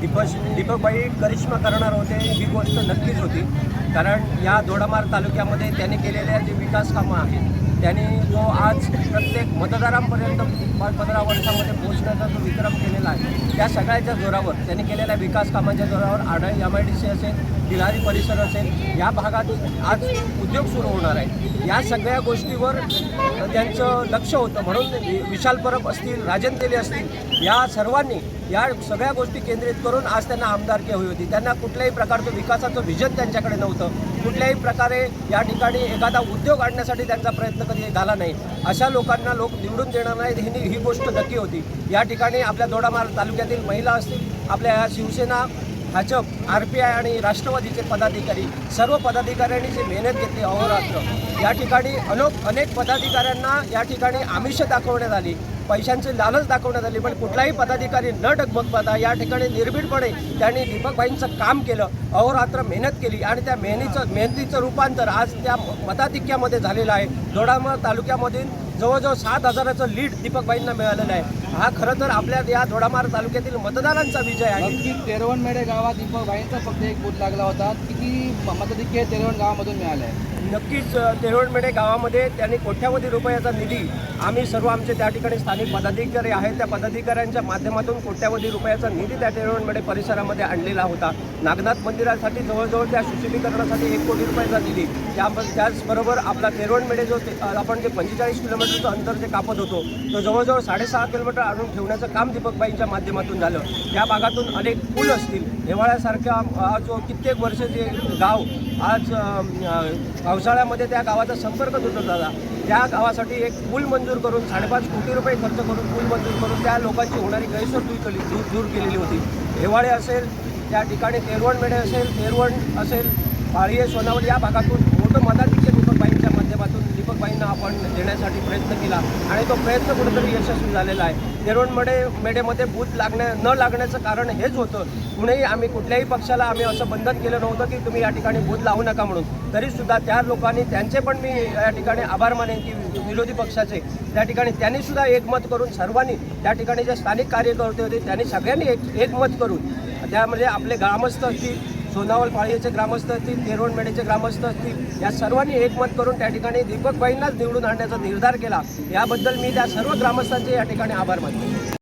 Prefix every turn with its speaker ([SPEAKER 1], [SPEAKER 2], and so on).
[SPEAKER 1] दीपश दीपकबाई करिश्मा करणार होते ही गोष्ट नक्कीच होती. कारण या दोडामार तालुक्यामध्ये त्यांनी केलेल्या जे विकास कामं आहेत त्यांनी जो आज प्रत्येक मतदारांपर्यंत पंधरा वर्षामध्ये पोहोचण्याचा जो विक्रम केलेला आहे त्या सगळ्याच्या जोरावर त्यांनी केलेल्या विकास कामाच्या जोरावर आढळ एम आय डी सी असेल तिलारी परिसर असेल या भागात आज उद्योग सुरू होणार आहे. या सगळ्या गोष्टीवर त्यांचं लक्ष होतं. म्हणून विशाल परब असतील राजन तेली असतील या सर्वांनी या सगळ्या गोष्टी केंद्रित करून आज त्यांना आमदारकी हवी होती. त्यांना कुठल्याही प्रकारचं विकासाचं व्हिजन त्यांच्याकडे नव्हतं. कुठल्याही प्रकारे या ठिकाणी एखादा उद्योग आणण्यासाठी त्यांचा प्रयत्न कधी झाला नाही. अशा लोकांना लोक निवडून देणार नाहीत ही ही गोष्ट नक्की होती. या ठिकाणी आपल्या दोडामार तालुक्यातील महिला असतील आपल्या या Shiv Sena Bhajap R P I आणि राष्ट्रवादीचे पदाधिकारी सर्व पदाधिकाऱ्यांनी जी मेहनत घेतली अहोरात्र या ठिकाणी अनेक अनेक पदाधिकाऱ्यांना या ठिकाणी आमिष दाखवण्यात आली. पैशांची लालच दाखवण्यात आली पण कुठलाही पदाधिकारी न डगमगता या ठिकाणी निर्भीडपणे त्यांनी दीपकबाईंचं काम केलं. अहोरात्र मेहनत केली आणि त्या मेहनीचं मेहनतीचं रूपांतर आज त्या मताधिक्यामध्ये झालेलं आहे. दोडामार तालुक्यामधील जवळजवळ सात हजाराचं लीड दीपकबाईंना मिळालेलं आहे. हा खरं तर आपल्या या दोडामार तालुक्यातील मतदारांचा विजय आहे.
[SPEAKER 2] नक्की तेरवणमेढे गावात दीपक भाईंचा फक्त एक बूथ लागला होता. किती मताधिक्य तेरवण गावामधून मिळाले आहे?
[SPEAKER 1] नक्कीच अ, तेरोडमेढे गावामध्ये त्यांनी कोट्यावधी रुपयाचा निधी आम्ही सर्व आमचे त्या ठिकाणी स्थानिक पदाधिकारी आहेत. त्या पदाधिकाऱ्यांच्या माध्यमातून कोट्यावधी रुपयाचा निधी त्या तेरोडमेढे परिसरामध्ये आणलेला होता. नागनाथ मंदिरासाठी जवळजवळ त्या सुशोभीकरणासाठी एक कोटी रुपयाचा निधी. त्या त्याचबरोबर आपला तेरोडमेढे जो आपण जे पंचेचाळीस किलोमीटरचं अंतर जे कापत होतो तो जवळजवळ साडेसहा किलोमीटर आणून ठेवण्याचं काम दीपकबाईंच्या माध्यमातून झालं. त्या भागातून अनेक पूल असतील. हिवाळ्यासारख्या अ, जो कित्येक वर्ष जे गाव आज पावसाळ्यामध्ये त्या गावाचा संपर्क तुटत झाला त्या गावासाठी एक पूल मंजूर करून साडेपाच कोटी रुपये खर्च करून पूल मंजूर करून त्या लोकांची होणारी गैरसोय दूर केली दूर दूर केलेली होती. हिवाळे असेल त्या ठिकाणी तेरवण मेढे असेल तेरवण असेल पाळीये सोनावळ या भागातून मोठं मताधिक्य करण्यासाठी प्रयत्न केला आणि तो प्रयत्न कुठेतरी यशस्वी झालेला आहे. तेरवणमेढे मेडेमध्ये बूथ लागण्या न लागण्याचं कारण हेच होतं. कुणीही आम्ही कुठल्याही पक्षाला आम्ही असं बंधन केलं नव्हतं की तुम्ही या ठिकाणी बूथ लावू नका म्हणून. तरीसुद्धा त्या लोकांनी त्यांचे पण मी या ठिकाणी आभार मानेन की विरोधी पक्षाचे. त्या ठिकाणी त्यांनीसुद्धा एकमत करून सर्वांनी त्या ठिकाणी जे स्थानिक कार्यकर्ते होते त्यांनी सगळ्यांनी एक एकमत करून त्यामध्ये आपले ग्रामस्थ असतील सोनावल पाळीचे ग्रामस्थ असतील तेरोणमेढेचे ग्रामस्थ असतील या सर्वांनी एकमत करून त्या ठिकाणी दीपकबाईंनाच निवडून आणण्याचा निर्धार केला. याबद्दल मी त्या सर्व ग्रामस्थांचे या ठिकाणी आभार मानतो.